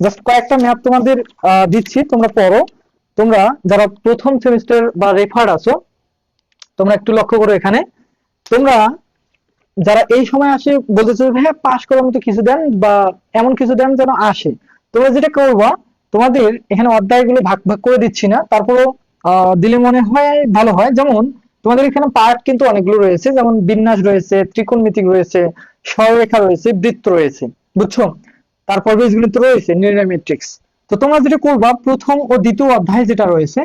Just কয়েকটা math তোমাদের দিচ্ছি, তোমরা পড়ো। তোমরা যারা প্রথম সেমিস্টার বা রেফার আছো, তোমরা একটু লক্ষ্য করো এখানে। তোমরা যারা এই সময় আসে বলতেছে ভাইয়া পাশ করার মতো কিছু দেন বা এমন কিছু দেন যেন আসে। তোমরা যেটা করবা, তোমাদের এখানে অধ্যায়গুলো ভাগ ভাগ করে দিচ্ছি না। তারপরও দিলে মনে হয় ভালো হয়। যেমন, তোমাদের এখানে পার্ট কিন্তু অনেকগুলো রয়েছে। যেমন বিন্যাস রয়েছে, ত্রিকোণমিতিক রয়েছে সরলরেখা রয়েছে, বৃত্ত রয়েছে। বুঝছ? তারপর বীজগণিত রয়েছে নির্ণয় ম্যাট্রিক্স তো তোমরা যেটা করবা, প্রথম ও দ্বিতীয় অধ্যায় যেটা রয়েছে,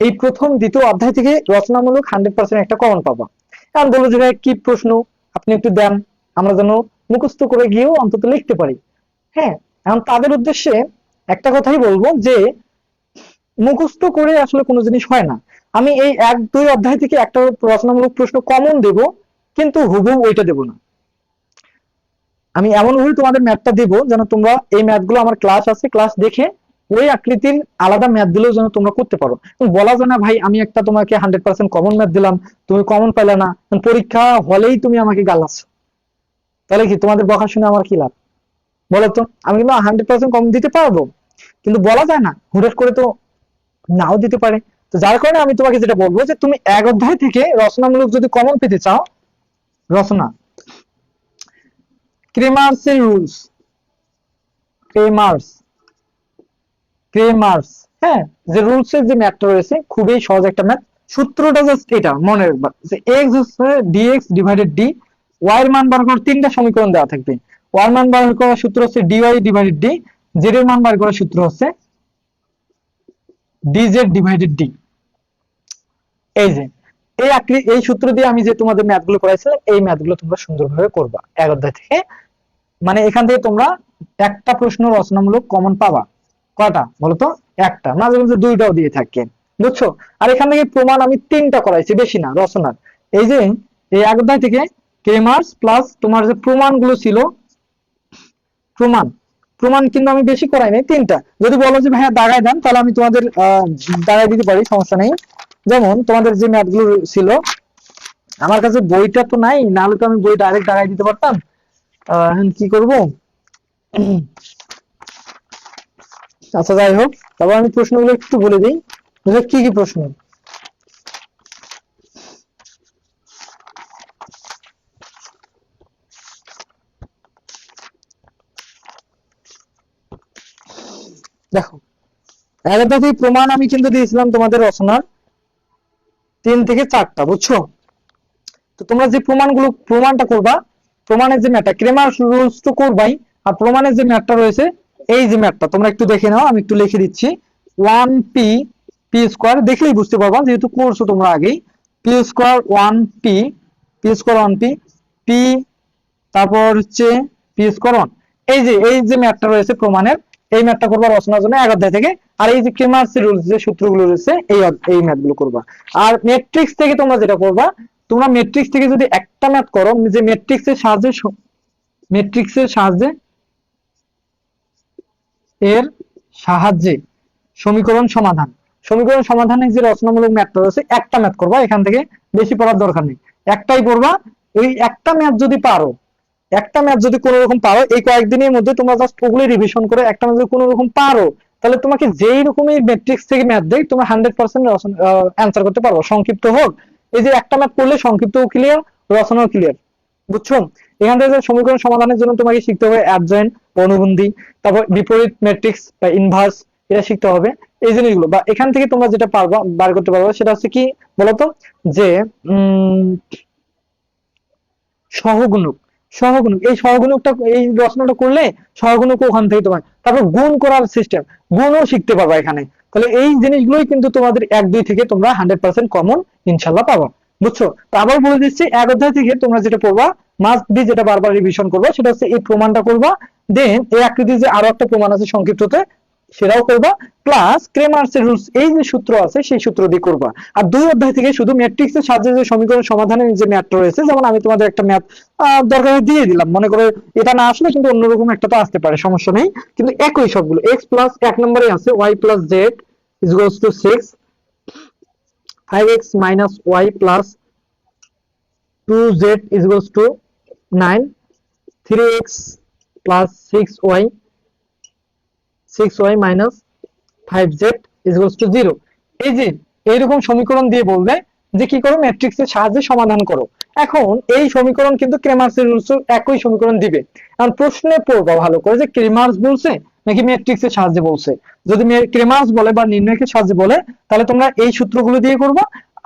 এই প্রথম দ্বিতীয় অধ্যায় থেকে রচনামূলক হান্ড্রেড পার্সেন্ট একটা কমন পাবা। এখন বলো যে কি প্রশ্ন? আপনি একটু দেন, আমরা যেন মুখস্থ করে গিয়েও অন্তত লিখতে পারি। হ্যাঁ এখন তাদের উদ্দেশ্যে একটা কথাই বলব যে, মুখস্থ করে আসলে কোনো জিনিস হয় না। আমি এই এক, দুই অধ্যায় থেকে একটা রচনামূলক প্রশ্ন কমন দেব, কিন্তু হুবহু ওইটা দেব না। আমি এমন ভাবে তোমাদের ম্যাথটা দেব যেন তোমরা এই ম্যাথগুলো আমার ক্লাস আছে ক্লাস দেখে ওই আকৃতির আলাদা ম্যাথ দিলেও যেন তোমরা করতে পারো। তুমি বলা যায় না, ভাই, আমি একটা তোমাকে হান্ড্রেড পার্সেন্ট কমন ম্যাথ দিলাম, তুমি কমন পাইলে না। পরীক্ষা হলেই তুমি আমাকে গালাচ্ছ। তাহলে কি তোমাদের বকা শুনে আমার কি লাভ? বলো তো, আমি কিন্তু হান্ড্রেড পার্সেন্ট কমন দিতে পারব। কিন্তু বলা যায় না হুট করে তো নাও দিতে পারে। তো যার কারণে আমি তোমাকে যেটা বলব যে, তুমি এক অধ্যায় থেকে রচনামূলক যদি কমন পেতে চাও, রচনা। ক্রেমার্সের রুলস ক্রেমার্স ক্রেমার্স হ্যাঁ যে রুলস এর যে ম্যাথটা রয়েছে, খুবই সহজ একটা ম্যাথ সূত্রটা জাস্ট এটা, মনে রাখবা। যে x হচ্ছে dx ডিভাইডেড d, y এর মান বার করার তিনটা সমীকরণ দেওয়া থাকবে। এর মান বার করার সূত্র হচ্ছে dy ডিভাইডেড d, z এর মান বার করার সূত্র হচ্ছে dz ডিভাইডেড d এই যে, এই আকৃতি এই সূত্র দিয়ে আমি যে তোমাদের ম্যাথগুলো করাইছিলাম, এই ম্যাথগুলো তোমরা সুন্দরভাবে করবা। এক অধ্যায় থেকে মানে এখান থেকে তোমরা একটা প্রশ্ন রচনামূলক কমন পাবা। কয়টা? বলতো একটা। মাঝে মাঝে দুইটাও দিয়ে থাকে। বুঝছ? আর এখান থেকে প্রমাণ আমি তিনটা করাইছি, বেশি না, রচনার। এই যে, এই এক অধ্যায় থেকে কেমার্স প্লাস তোমার যে প্রমাণগুলো ছিল, প্রমাণ। প্রমাণ কিন্তু আমি বেশি করাই নাই, তিনটা। যদি বলো যে ভাইয়া দাগায় দেন, তাহলে আমি তোমাদের দাগায় দিতে পারি, সমস্যা নেই। যেমন তোমাদের যে ম্যাথগুলো ছিল, আমার কাছে বইটা তো নাই নাহলে তো আমি বই ডাইরেক্ট দাগায় দিতে পারতাম। এখন কি করব? আচ্ছা যাই হোক, তারপর আমি প্রশ্নগুলো একটু বলে দিই। কি কি প্রশ্ন? দেখো প্রমাণ আমি কিন্তু দিয়েছিলাম তোমাদের রচনার তিন থেকে চারটা, বুঝছ? তো তোমরা যে প্রমাণগুলো, প্রমাণটা করবা প্রমাণের যে ম্যাটটা ক্রেমার রুলস তো করবাই, আর প্রমাণের যে ম্যাটটা রয়েছে, এই যে ম্যাটটা, তোমরা একটু দেখে নাও, আমি একটু লিখে দিচ্ছি। ওয়ান পি পি স্কোয়ার, দেখলেই বুঝতে পারবা, যেহেতু করছ তোমরা আগেই। P square one P P square one P P, তারপর হচ্ছে পি স্কোয়ার ওয়ান। এই যে এই যে ম্যাটটা রয়েছে প্রমাণের, এই ম্যাথটা করবা রচনার জন্য এক অধ্যায় থেকে, আর এই যে ক্রেমার্স রুলস, যে সূত্রগুলো রয়েছে, এই এই ম্যাথগুলো করবা। আর ম্যাট্রিক্স থেকে তোমরা যেটা করবা তোমরা ম্যাট্রিক্স থেকে যদি একটা ম্যাথ করো, যে ম্যাট্রিক্স এর সাহায্যে ম্যাট্রিক্স এর সাহায্যে এর সাহায্যে সমীকরণ সমাধান। সমীকরণ সমাধানের যে রচনামূলক ম্যাথটা রয়েছে, একটা ম্যাথ করবা, এখান থেকে বেশি পড়ার দরকার নেই। একটাই করবা ওই একটা ম্যাথ যদি পারো, একটা ম্যাথ যদি কোনো রকম পারো, এই কয়েকদিনের মধ্যে তোমরা জাস্ট ওগুলো রিভিশন করে একটা ম্যাথ যদি কোনো রকম পারো, তাহলে তোমাকে যেই রকমের ম্যাট্রিক্স থেকে ম্যাথ দেয় তোমরা হান্ড্রেড পার্সেন্ট অ্যান্সার করতে পারব। সংক্ষিপ্ত হোক এই যে একটা ম্যাথ করলে সংক্ষিপ্ত ক্লিয়ার রচনাও ক্লিয়ার বুঝছ? এখান থেকে সমীকরণ সমাধানের জন্য তোমাকে শিখতে হবে অ্যাডজয়েন্ট অনুবন্ধী, তারপর বিপরীত ম্যাট্রিক্স বা ইনভার্স এটা শিখতে হবে। এই জিনিসগুলো, বা এখান থেকে তোমরা যেটা পারবা, বার করতে পারবা, সেটা হচ্ছে কি বলতো? যে সহগুণক সহগুণক, এই সহগুণকটা, এই রচনাটা করলে সহগুণক ওখান থেকে তোমার, তারপর গুণ করার সিস্টেম গুণও শিখতে পারবা এখানে। তাহলে এই জিনিসগুলোই কিন্তু তোমাদের এক, দুই থেকে তোমরা হান্ড্রেড পার্সেন্ট কমন ইনশাল্লাহ পাবো। বুঝছ? তো আবার বলে দিচ্ছি, এক অধ্যায় থেকে তোমরা যেটা পড়বা মাস্ট বি যেটা বারবার রিভিশন করবা, সেটা হচ্ছে এই প্রমাণটা করবা। দেন এই আকৃতির যে আরও একটা প্রমাণ আছে সংক্ষিপ্ততে সেটাও করবা প্লাস ক্রেমার্স এর রুলস এই যে সূত্র আছে, সেই সূত্র দিয়ে করবা। আর দুই অধ্যায় থেকে শুধু ম্যাট্রিক্স এর সাহায্যে যে সমীকরণ সমাধানের যে ম্যাথ রয়েছে, যেমন আমি তোমাদের একটা ম্যাথ দরকার দিয়ে দিলাম। মনে করে এটা না আসলে কিন্তু অন্যরকম একটা তো আসতে পারে, সমস্যা নেই। কিন্তু একই সবগুলো এক্স প্লাস এক নম্বরে আছে Y plus Z is goes to six five X minus Y plus two Z is goes to nine three X plus six Y six Y minus five Z is two zero এই যে, এইরকম সমীকরণ দিয়ে বলবে যে কি করো? ম্যাট্রিক্সের সাহায্যে সমাধান করো। এখন এই সমীকরণ কিন্তু ক্রেমার্সের রুলস একই সমীকরণ দিবে। এখন প্রশ্নে পড়বা ভালো করে যে ক্রেমার্স বলছে নাকি ম্যাট্রিক্সের সাহায্যে বলছে। যদি ক্রেমার্স বলে বা নির্ণয়কের সাহায্যে বলে, তাহলে তোমরা এই সূত্রগুলো দিয়ে করবা।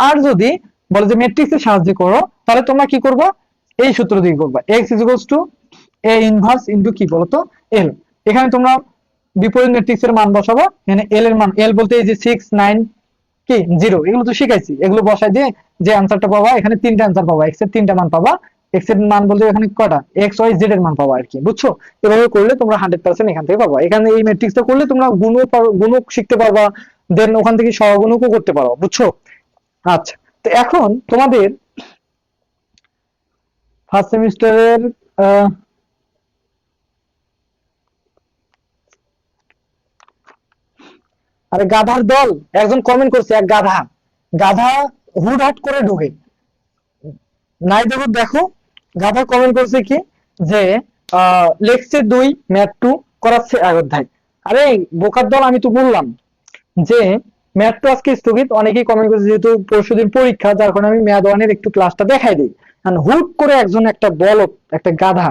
আর যদি বলে যে ম্যাট্রিক্সের সাহায্যে করো, তাহলে তোমরা কি করবা? এই সূত্র দিয়ে করবা। x is equals to A inverse into কি বলতো? এল এখানে তোমরা বিপরীত ম্যাট্রিক্স এর মান বসাবো। এখানে এল এর মান এল বলতে এই যে সিক্স নাইন কি? জিরো এগুলো তো শিখাইছি। এগুলো বসাই দিয়ে যে অ্যান্সারটা পাবা, এখানে তিনটা অ্যান্সার পাবা। এক্সের তিনটা মান পাবা। এক্সের মান বলতে এখানে কটা? এক্স ওয়াই জেড এর মান পাবা আর কি, বুঝছ? এভাবে করলে তোমরা হান্ড্রেড পার্সেন্ট এখান থেকে পাবা। এখানে এই ম্যাট্রিক্সটা করলে তোমরা পার- গুণক শিখতে পারবা। দেন ওখান থেকে সহগুণকও করতে পারো, বুঝছ? আচ্ছা তো এখন তোমাদের ফার্স্ট সেমিস্টারের আরে গাধার দল, একজন কমেন্ট করছে, এক গাধা। গাধা হুটহাট করে ঢুকে। নাই দেখো দেখো, গাধা কমেন্ট করছে কি? যে লেখছে দুই, ম্যাথ টু করাচ্ছে এক অধ্যায়। আরে, বোকার দল, আমি তো বললাম যে, ম্যাথ টু আজকে স্থগিত, অনেকেই কমেন্ট করছে যেহেতু পরশুদিন পরীক্ষা, যার কারণে আমি ম্যাথ ওয়ানের একটু ক্লাসটা দেখাই দিই। কারণ হুট করে একজন একটা বলদ একটা গাধা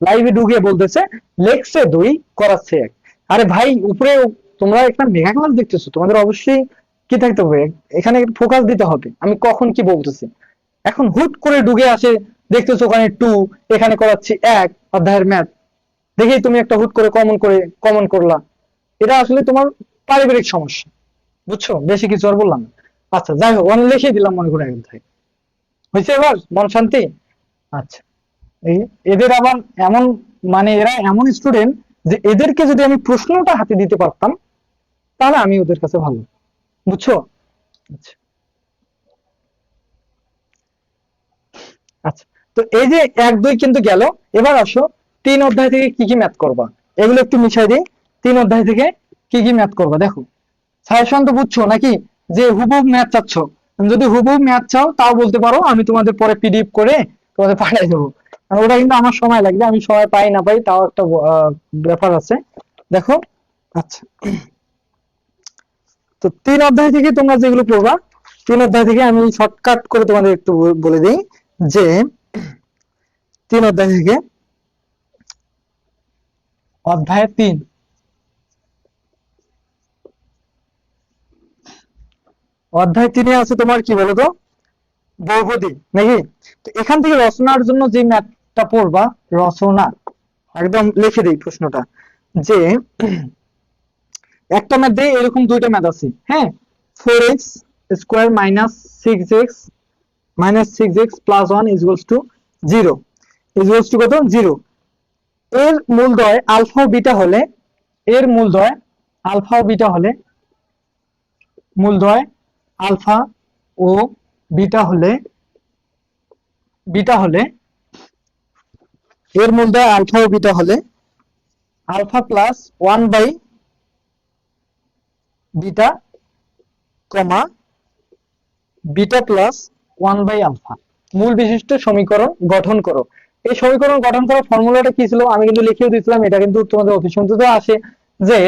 লাইভে ঢুকিয়ে বলতেছে, লেখছে দুই, করাচ্ছে এক। আরে ভাই, উপরে তোমরা একটা মেগা ক্লাস দেখতেছো, তোমাদের অবশ্যই কি থাকতে হবে? এখানে ফোকাস দিতে হবে। আমি কখন কি বলতেছি? এখন হুট করে ডুবে আসে, দেখতেছো ওখানে টু এখানে করাচ্ছি এক অধ্যায়ের ম্যাথ দেখেই তুমি একটা হুট করে কমন করে কমন করলা। এটা আসলে তোমার পারিবারিক সমস্যা, বুঝছ? বেশি কিছু আর বললাম। আচ্ছা যাই হোক অনেক লিখে দিলাম মনে করে এক অধ্যায় হয়েছে এবার? মন শান্তি? আচ্ছা। এই এদের আবার এমন মানে এরা এমন স্টুডেন্ট যে এদেরকে যদি আমি প্রশ্নটা হাতে দিতে পারতাম তাহলে আমি ওদের কাছে ভালো বুঝছ? আচ্ছা। আচ্ছা। তো এই যে এক দুই কিন্তু গেল। এবার আসো, তিন অধ্যায় থেকে কি কি ম্যাথ করবা? এগুলো একটু মিশাই দিই। তিন অধ্যায় থেকে কি কি ম্যাথ করবা? দেখো। সাজেশন তো বুঝছ নাকি? যে হুবহুব ম্যাথ চাচ্ছ। যদি হুবহুব ম্যাথ চাও, তাও বলতে পারো। আমি তোমাদের পরে পিডিএফ করে তোমাদের পাঠিয়ে দেবো। ওটা কিন্তু আমার সময় লাগবে। আমি সময় পাই না পাই তাও একটা ব্যাপার আছে। দেখো। আচ্ছা। তো তিন অধ্যায় থেকে তোমরা যেগুলো পড়বা, তিন অধ্যায় থেকে আমি শর্টকাট করে তোমাদের একটু বলে দিই যে, তিন অধ্যায় থেকে অধ্যায় তিন। অধ্যায় তিনে আছে তোমার কি বলতো? বহুপদী নাকি? তো এখান থেকে রচনার জন্য যে ম্যাথটা পড়বা, রচনা, একদম লিখে দিই প্রশ্নটা, যে একটা ম্যাথ দিয়ে এরকম দুইটা ম্যাথ আছে। হ্যাঁ? Four X square minus six X minus six X plus one equals to zero equals to কত? জিরো এর মূলদয় আলফা বিটা হলে, এর মূলদয় আলফা বিটা হলে মূলদয় আলফা ও বিটা হলে বিটা হলে, এর মূলদয় আলফা ও বিটা হলে alpha plus one by beta comma beta plus one by alpha. মূল বিশিষ্ট সমীকরণ গঠন করো। এই সমীকরণ গঠন করার ফর্মুলাটা কি ছিল? আমি কিন্তু লিখেও দিয়েছিলাম, এটা কিন্তু তোমাদের অভিসন্ধিত আসে যে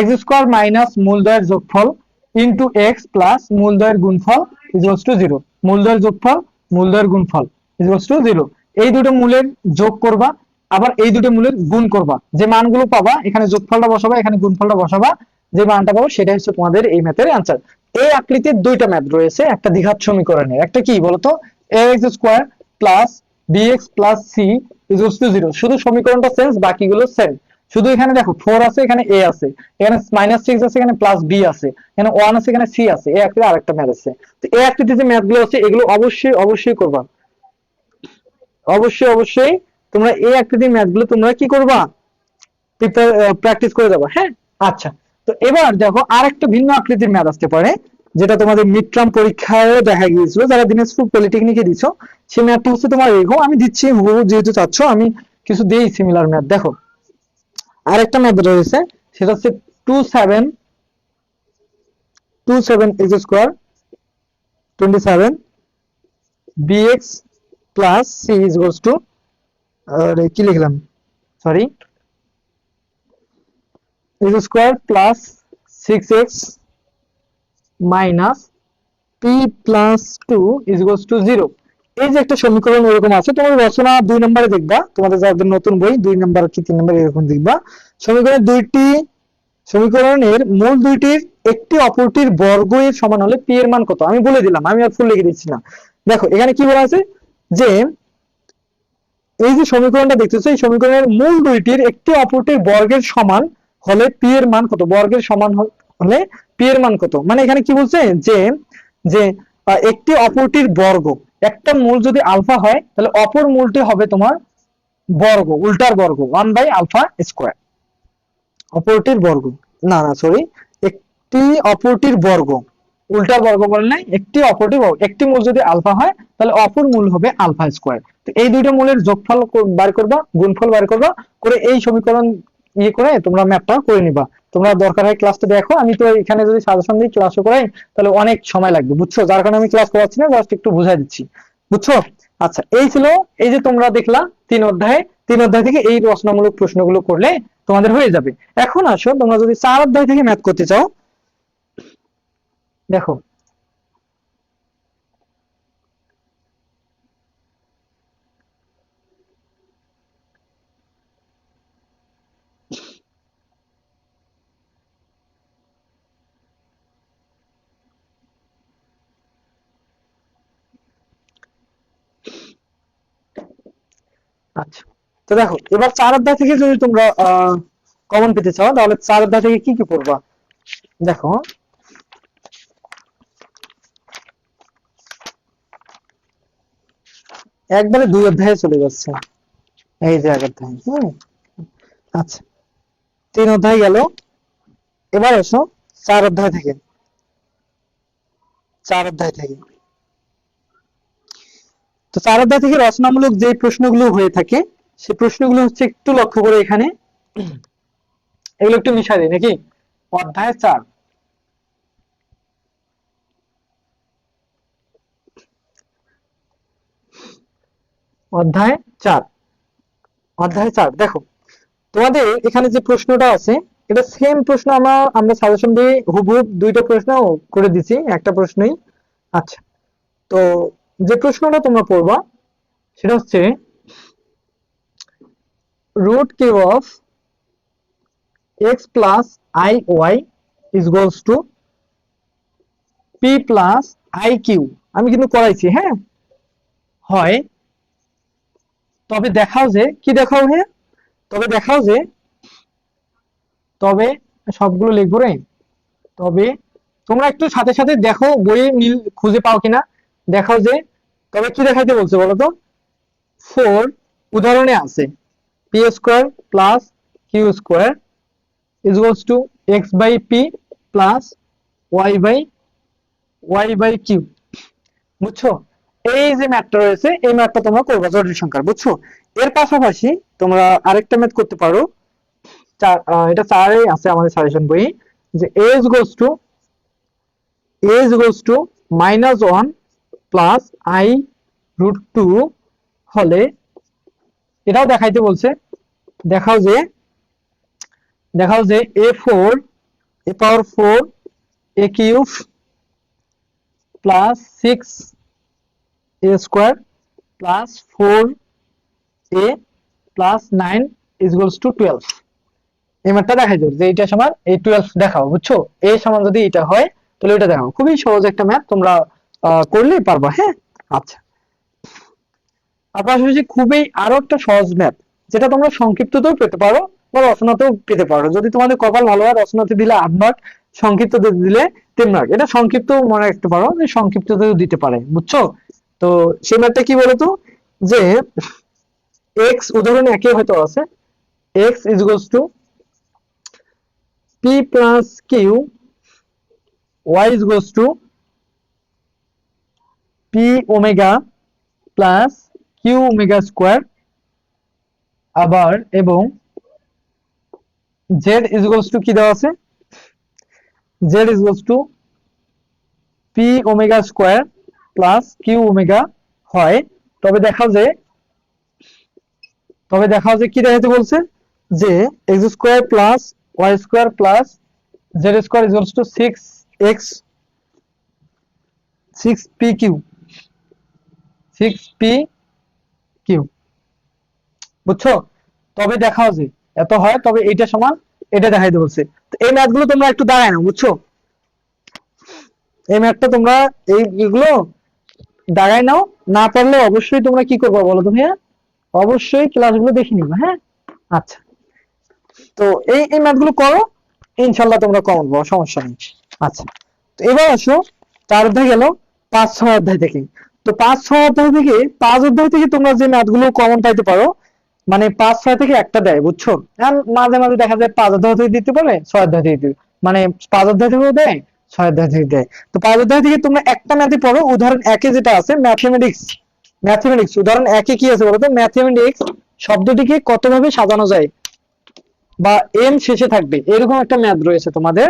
এক্স স্কোয়ার মাইনাস মূলদয়ের যোগফল ইন্টু এক্স প্লাস মূলদয়ের গুণফল ইজ টু জিরো মূলদয়ের যোগফল, মূলদয়ের গুণফল ইজ টু জিরো এই দুটো মূলের যোগ করবা, আবার এই দুটো মূলের গুণ করবা। যে মানগুলো পাবা, এখানে যোগফলটা বসাবা, এখানে গুণফলটা বসাবা। যে মানটা পাবো সেটা হচ্ছে তোমাদের এই ম্যাথের অ্যান্সার এই আকৃতির দুইটা ম্যাথ রয়েছে, একটা দ্বিঘাত সমীকরণের। একটা কি বলতো? X square plus BX plus C is to zero শুধু সমীকরণটা সেন্স বাকিগুলো সেম শুধু এখানে দেখো ফোর আছে, এখানে এ আছে। এখানে মাইনাস সিক্স আছে, এখানে প্লাস বি আছে। এখানে ওয়ান আছে, এখানে সি আছে। এই আকৃতির আরেকটা ম্যাথ আছে। তো এই আকৃতির যে ম্যাথগুলো আছে, এগুলো অবশ্যই অবশ্যই করবা। অবশ্যই অবশ্যই তোমরা এই আকৃতির ম্যাথগুলো তোমরা কি করবা? প্র্যাকটিস করে যাবা হ্যাঁ? আচ্ছা। তো এবার দেখো আরেকটা ভিন্ন আকৃতির ম্যাথ আসতে পারে, যেটা তোমাদের মিড টার্ম পরীক্ষায় দেখা গিয়েছিল, যারা দিনাজপুর পলিটেকনিকে দিছো, সেই ম্যাথটা হচ্ছে তোমার এরকম, আমি দিচ্ছি, হুবহু যেহেতু চাচ্ছ, আমি কিছু দেই সিমিলার ম্যাথ, দেখো। আরেকটা ম্যাথ রয়েছে, সেটা হচ্ছে two seven two seven X square twenty seven BX plus C is goes to কি লিখলাম? Sorry X square plus six X minus P plus two is to zero এই যে একটা সমীকরণ এরকম আছে, তোমার রচনা দুই নম্বরে দেখবা, তোমাদের যাদের নতুন বই, দুই নম্বর কি তিন নম্বর এরকম দেখবা। সমীকরণের দুইটি, সমীকরণের মূল দুইটির একটি অপরটির বর্গ এর সমান হলে পি এর মান কত? আমি বলে দিলাম, আমি আর ফুল লিখে দিচ্ছি না। দেখো, এখানে কি বলা আছে? যে এই যে সমীকরণটা দেখতেছো, এই সমীকরণের মূল দুইটির একটি অপরটির বর্গের সমান হলে পি এর মান কত? বর্গের সমান হলে পি এর মান কত? মানে এখানে কি বলছে? যে যে একটি অপরটির বর্গ। একটা মূল যদি আলফা হয়, তাহলে অপর মূলটি হবে তোমার বর্গ, উল্টার বর্গ ওয়ান বাই আলফা স্কোয়ার অপরটির বর্গ। না না সরি একটি অপরটির বর্গ। উল্টা বর্গ বললে একটি অপরটির বর্গ। একটি মূল যদি আলফা হয়, তাহলে অপর মূল হবে আলফা স্কোয়ার তো এই দুইটা মূলের যোগফল বার করবা, গুণফল বার করবা, করে এই সমীকরণ ইয়ে করে তোমরা ম্যাপটা করে নিবা। তোমরা দরকার হয় ক্লাসটা দেখো, আমি তো এখানে যদি সাজেশন দিই ক্লাসও করাই, তাহলে অনেক সময় লাগবে, বুঝছ? যার কারণে আমি ক্লাস করাচ্ছি না জাস্ট একটু বুঝাই দিচ্ছি। বুঝছ? আচ্ছা এই ছিল, এই যে তোমরা দেখলা তিন অধ্যায়ে, তিন অধ্যায় থেকে এই রচনামূলক প্রশ্নগুলো করলে তোমাদের হয়ে যাবে। এখন আসো, তোমরা যদি চার অধ্যায় থেকে ম্যাথ করতে চাও, দেখো আচ্ছা। তো দেখো, এবার চার অধ্যায় থেকে যদি তোমরা কমন পেতে চাও, তাহলে চার অধ্যায় থেকে কি কি পড়বা? দেখো। একবারে দুই অধ্যায়ে চলে যাচ্ছে। এই যে এক অধ্যায় আচ্ছা। তিন অধ্যায় গেল। এবার এসো চার অধ্যায় থেকে। চার অধ্যায় থেকে। তো চার অধ্যায় থেকে রচনামূলক যে প্রশ্নগুলো হয়ে থাকে সেই প্রশ্নগুলো হচ্ছে একটু লক্ষ্য করে এখানে। এগুলো একটু মিশাই দিই নাকি? অধ্যায় চার। অধ্যায় চার। অধ্যায় চার, দেখো। তোমাদের এখানে যে প্রশ্নটা আছে, এটা সেম প্রশ্ন আমরা আমরা সাজেশন দিয়ে হুবহুব দুইটা প্রশ্ন করে দিছি একটা প্রশ্নই। আচ্ছা তো যে প্রশ্নটা তোমরা পড়বা, সেটা হচ্ছে, root cube of x plus i y is equals to p plus i q. আমি কিন্তু করাইছি হ্যাঁ? হয়। তবে দেখাও যে, কি দেখাও হ্যাঁ? তবে দেখাও যে, তবে সবগুলো লিখব রে তবে তোমরা একটু সাথে সাথে দেখো, বইয়ে মিল খুঁজে পাও কিনা। দেখাও যে তবে কি দেখাইতে বলছে বলো তো ফোর উদাহরণে আছে। P square plus Q square is equals to X by P plus Y by Y by Q বুঝছ? এই যে ম্যাথটা রয়েছে, এই ম্যাথটা তোমরা করবা জটিল সংখ্যার, বুঝছ? এর পাশাপাশি তোমরা আরেকটা ম্যাথ করতে পারো। এটা চারেই আছে আমাদের সাজেশন বই। যে এজ is equals to, a is equals to minus 1 plus i root 2 হলে এটাও দেখাইতে বলছে। দেখাও যে দেখাও যে a four a power four a cube plus six a square plus four a plus nine equals to twelve এই ম্যাথটা দেখাই যাবে যে এইটা সমান এই টুয়েলভ দেখাও, বুঝছ? এ সমান যদি এটা হয়, তাহলে এটা দেখাও। খুবই সহজ একটা ম্যাথ তোমরা করলেই পারব হ্যাঁ? আচ্ছা। আর পাশাপাশি খুবই আরও একটা সহজ ম্যাথ যেটা তোমরা সংক্ষিপ্ততেও পেতে পারো বা রচনাতেও পেতে পারো। যদি তোমাদের কপাল ভালো হয়, রচনাতে দিলে আট মার্ক সংক্ষিপ্ততে দিলে তিন মার্ক এটা সংক্ষিপ্ত মনে রাখতে পারো সংক্ষিপ্ততেও দিতে পারে, বুঝছ? তো সেই ম্যাথটা কি বলতো? যে এক্স উদাহরণ একে হয়তো আছে x is equals to p plus q y is to p omega plus q omega square আবার এবং জেড ইজ ইকুয়ালস টু কি দেওয়া আছে? Z is equals to p omega square plus q omega হয়। তবে দেখা যে, তবে দেখা যে কি দেখাতে বলছে? যে x square plus y square plus z square is to six x six p q six p q বুঝছ? তবে দেখা যে, এত হয়, তবে এইটা সমান, এটা দেখাইতে বলছে। এই ম্যাথগুলো তোমরা একটু দাঁড়ায় না বুঝছ? এই ম্যাথটা তোমরা এই এগুলো দাঁড়ায় নাও, না পারলে অবশ্যই তোমরা কি করবে বলো তো ভাইয়া? অবশ্যই ক্লাসগুলো দেখে নিবা হ্যাঁ? আচ্ছা। তো এই এই ম্যাথগুলো করো ইনশাল্লাহ তোমরা কমন সমস্যা নেই। আচ্ছা। তো এবার আসো, চার অধ্যায় গেল, পাঁচ ছয় অধ্যায় থেকে তো পাঁচ ছয় অধ্যায় থেকে, পাঁচ অধ্যায় থেকে তোমরা যে ম্যাথগুলো কমন পাইতে পারো মানে পাঁচ, ছয় থেকে একটা দেয়, বুঝছ? মাঝে মাঝে দেখা যায় পাঁচ অধ্যায় থেকে দিতে পারে ছয় অধ্যায় থেকে দিতে মানে পাঁচ অধ্যায় থেকেও দেয়, ছয় অধ্যায় থেকে দেয়। তো পাঁচ অধ্যায় থেকে তোমরা একটা ম্যাথে পড়ো, উদাহরণ একে যেটা আছে ম্যাথমেটিক্স ম্যাথমেটিক্স উদাহরণ একে কি আছে বলতো? ম্যাথমেটিক্স শব্দটিকে কতভাবে সাজানো যায়? বা এম শেষে থাকবে, এরকম একটা ম্যাথ রয়েছে তোমাদের।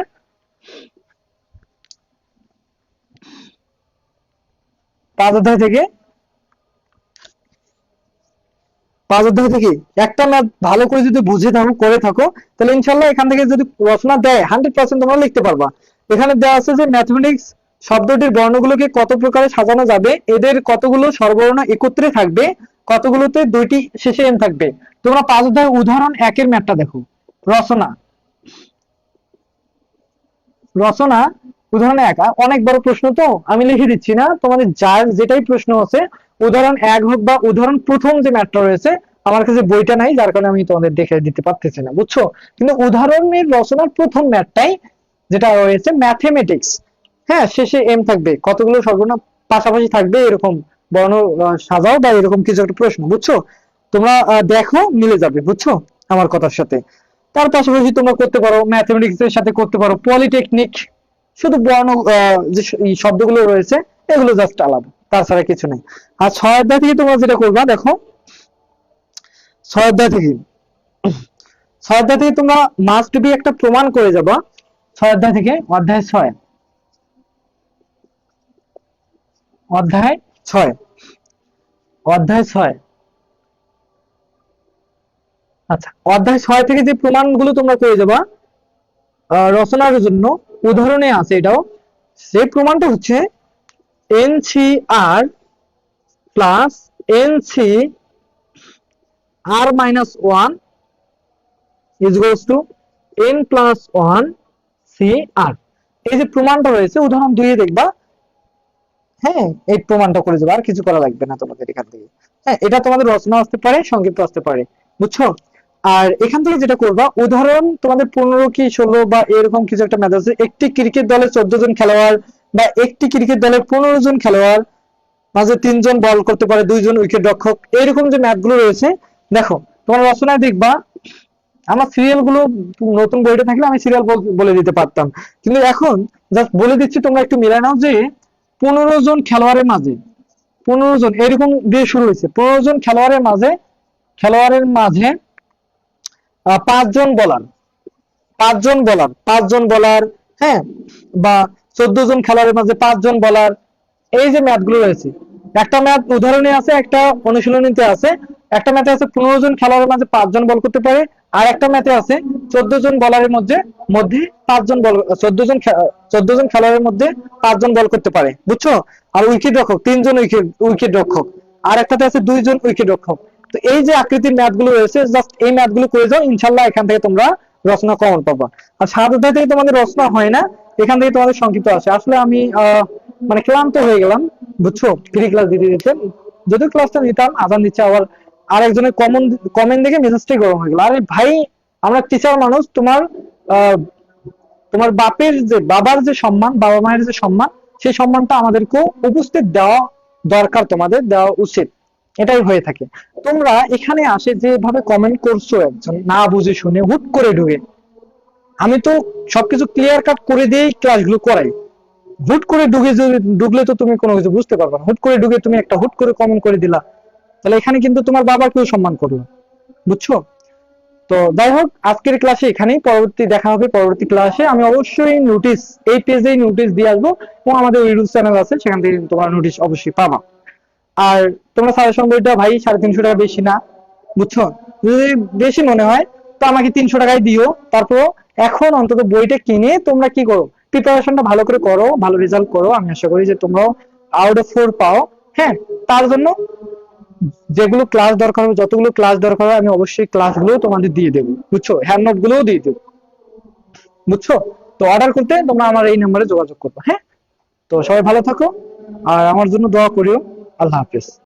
পাঁচ অধ্যায় থেকে? পাঁচ অধ্যায় থেকে? একটা ম্যাথ ভালো করে যদি বুঝে থাকো, করে থাকো, তাহলে ইনশাল্লাহ এখান থেকে যদি দেয়, হান্ড্রেড পার্সেন্ট তোমরা লিখতে পারবা। এখানে দেওয়া আছে যে ম্যাথমেটিক্স শব্দটির বর্ণগুলোকে কত প্রকারে সাজানো যাবে, এদের কতগুলো সর্বর্ণ একত্রে থাকবে, কতগুলোতে দুইটি শেষে এম থাকবে। তোমরা পাঁচ অধ্যায় উদাহরণ একের ম্যাথটা দেখো। রচনা। রচনা উদাহরণ এক অনেক বড় প্রশ্ন তো, আমি লিখে দিচ্ছি না, তোমাদের যার যেটাই প্রশ্ন আছে, উদাহরণ এক হোক বা উদাহরণ প্রথম যে ম্যাথটা রয়েছে, আমার কাছে বইটা নাই, যার কারণে আমি তোমাদের দেখে দিতে পারতেছি না, বুঝছ? কিন্তু উদাহরণের রচনার প্রথম ম্যাথটাই যেটা রয়েছে ম্যাথমেটিক্স হ্যাঁ শেষে এম থাকবে, কতগুলো সর্বর্ণ পাশাপাশি থাকবে, এরকম বর্ণ সাজাও বা এরকম কিছু একটা প্রশ্ন, বুঝছ? তোমরা দেখো, মিলে যাবে, বুঝছ? আমার কথার সাথে। তার পাশাপাশি তোমরা করতে পারো ম্যাথমেটিক্স এর সাথে করতে পারো পলিটেকনিক শুধু বর্ণ যে শব্দগুলো রয়েছে, এগুলো জাস্ট আলাদা, তাছাড়া কিছু নেই। আর ছয় অধ্যায় থেকে তোমরা যেটা করবা, দেখো, ছয় অধ্যায় থেকে, ছয় অধ্যায় থেকে তোমরা মাস্ট বি একটা প্রমাণ করে যাবা, ছয় অধ্যায় থেকে, অধ্যায় ছয়। অধ্যায় ছয়। অধ্যায় ছয়। আচ্ছা অধ্যায় ছয় থেকে যে প্রমাণগুলো তোমরা করে যাবা রচনার জন্য উদাহরণে আছে এটাও। সেই প্রমাণটা হচ্ছে n c r plus n c r minus one is goes to n plus one c r এই যে প্রমাণটা রয়েছে, উদাহরণ দুইয়ে দেখবা। হ্যাঁ এই প্রমাণটা করে যাবে আর কিছু করা লাগবে না তোমাদের এখান থেকে। হ্যাঁ এটা তোমাদের রচনা আসতে পারে, সংক্ষিপ্ত আসতে পারে। বুঝছ? আর এখান থেকে যেটা করবা, উদাহরণ, তোমাদের পনেরো কি ষোলো বা এরকম কিছু একটা ম্যাচ আছে, একটি ক্রিকেট দলে চোদ্দ জন খেলোয়াড় বা একটি ক্রিকেট দলে পনেরো জন খেলোয়াড়, মাঝে তিনজন বল করতে পারে, দুইজন উইকেট রক্ষক, এরকম যে ম্যাচগুলো রয়েছে, দেখো, তোমার রচনায় দেখবা, আমার সিরিয়ালগুলো নতুন বইটা থাকলে আমি সিরিয়াল বলে দিতে পারতাম। কিন্তু এখন জাস্ট বলে দিচ্ছি, তোমরা একটু মিলাই নাও যে পনেরো জন খেলোয়াড়ের মাঝে, পনেরো জন, এরকম দিয়ে শুরু হয়েছে, পনেরো জন খেলোয়াড়ের মাঝে খেলোয়াড়ের মাঝে পাঁচজন বলার পাঁচজন বলার পাঁচজন বলার হ্যাঁ বা চোদ্দ জন খেলোয়াড়ের মাঝে পাঁচজন বলার, এই যে ম্যাথগুলো রয়েছে, একটা ম্যাথ উদাহরণে আছে, একটা অনুশীলনীতে আছে, একটা ম্যাথে আছে পনেরো জন খেলোয়াড়ের মাঝে পাঁচজন বল করতে পারে, আর একটা ম্যাথে আছে চোদ্দ জন বলারের মধ্যে মধ্যে পাঁচজন বল চোদ্দ জন চোদ্দ জন খেলোয়াড়ের মধ্যে পাঁচজন বল করতে পারে, বুঝছ? আর উইকেট রক্ষক, তিনজন উইকেট উইকেট রক্ষক, আর একটাতে আছে দুইজন উইকেট রক্ষক। তো এই যে আকৃতির ম্যাথগুলো রয়েছে জাস্ট এই ম্যাথগুলো করে যাও, ইনশাল্লাহ এখান থেকে তোমরা রচনা কমন পাবা। আর সাত অধ্যায় থেকে তোমাদের রচনা হয় না, এখান থেকে তোমাদের সংক্ষিপ্ত আসে আসলে আমি মানে ক্লান্ত হয়ে গেলাম, বুঝছ? ফ্রি ক্লাস দিতে দিতে। যদিও ক্লাসটা নিতাম, আজান দিচ্ছে, আবার আর একজনের কমন কমেন্ট দেখে মেসেজটাই গরম হয়ে গেল। আরে ভাই, আমরা টিচার মানুষ, তোমার তোমার বাপের যে, বাবার যে সম্মান, বাবা মায়ের যে সম্মান, সেই সম্মানটা আমাদেরকেও উপস্থিত দেওয়া দরকার তোমাদের, দেওয়া উচিত। এটাই হয়ে থাকে। তোমরা এখানে আসে যেভাবে কমেন্ট করছ একজন, না বুঝে শুনে হুট করে ঢুকে। আমি তো সবকিছু ক্লিয়ার কাট করে দিয়েই ক্লাসগুলো করাই। হুট করে ঢুকে ঢুকলে তো তুমি কোনো কিছু বুঝতে পারবে না। হুট করে ঢুকে তুমি একটা হুট করে কমেন্ট করে দিলা। তাহলে এখানে কিন্তু তোমার বাবাকেও সম্মান করল বুঝছ? তো যাই হোক, আজকের ক্লাসে এখানেই। পরবর্তী দেখা হবে পরবর্তী ক্লাসে আমি অবশ্যই নোটিশ এই পেজেই নোটিশ দিয়ে আসব এবং আমাদের ইউটিউব চ্যানেল আছে, সেখান থেকে তোমরা নোটিশ অবশ্যই পাবা। আর তোমরা সাজেশন বইটা ভাই সাড়ে তিনশো টাকা বেশি না, বুঝছ? যদি বেশি মনে হয়, তো আমাকে তিনশো টাকায় দিও। তারপর এখন অন্তত বইটা কিনে তোমরা কি করো? প্রিপারেশনটা ভালো করে করো, ভালো রেজাল্ট করো। আমি আশা করি যে তোমরাও আউট অফ ফোর পাও। হ্যাঁ তার জন্য যেগুলো ক্লাস দরকার হবে, যতগুলো ক্লাস দরকার হবে, আমি অবশ্যই ক্লাসগুলো তোমাদের দিয়ে দেবো, বুঝছ? হ্যান্ড নোট গুলোও দিয়ে দেবো, বুঝছ? তো অর্ডার করতে তোমরা আমার এই নাম্বারে যোগাযোগ করবে হ্যাঁ? তো সবাই ভালো থাকো, আর আমার জন্য দোয়া করিও। a lápis